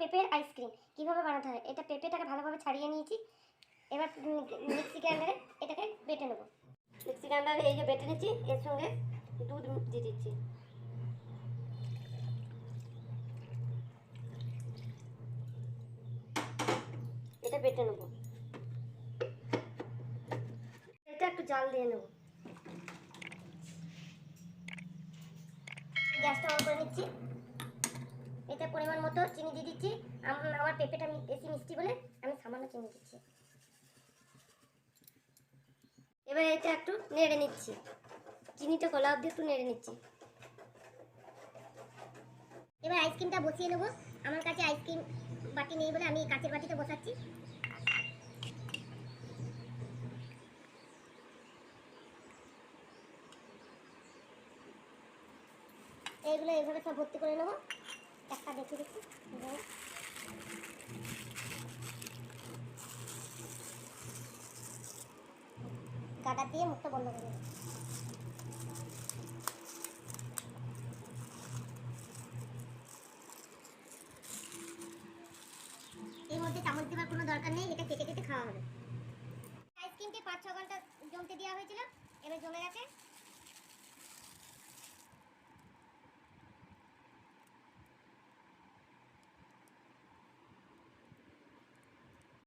পেঁপের আইসক্রিম কীভাবে বানাতে হয়? এটা পেঁপেটাকে ভালোভাবে ছাড়িয়ে নিয়েছি। এবার মিক্সি গ্রাইন্ডারে এটাকে বেটে নেব। মিক্সি গ্রাইন্ডারে এই যে বেটে নিচ্ছি, এর সঙ্গে দুধ দিয়ে দিচ্ছি। এটা বেটে নেব। এটা একটু জাল দিয়ে নেব। গ্যাসটা অন করে নিচ্ছি। এটা পরিমাণ মতো চিনি দিয়ে দিচ্ছি। আম- আমার পেঁপেটা বেশি মিষ্টি বলে আমি সামান্য চিনি দিচ্ছি। এবার এটা একটু নেড়ে নিচ্ছি। চিনিটা কলা অবধি একটু নেড়ে নিচ্ছি। এবার আইসক্রিমটা বসিয়ে নেব। আমার কাছে আইসক্রিম বাটি নেই বলে আমি কাঁচের বাটিতে বসাচ্ছি। এইগুলো এইভাবে সব ভর্তি করে নেব। একটা দেখে এইভাবে। গাডা দিয়ে মুখটা বন্ধ করে দেবো এর মধ্যে চামচ দেওয়ার কোনো দরকার নেই, এটা কেটে কেটে খাওয়া হবে। আইসক্রিমটি পাঁচ ছ ঘণ্টা জমতে দেওয়া হয়েছিল, এবার জমে গেছে।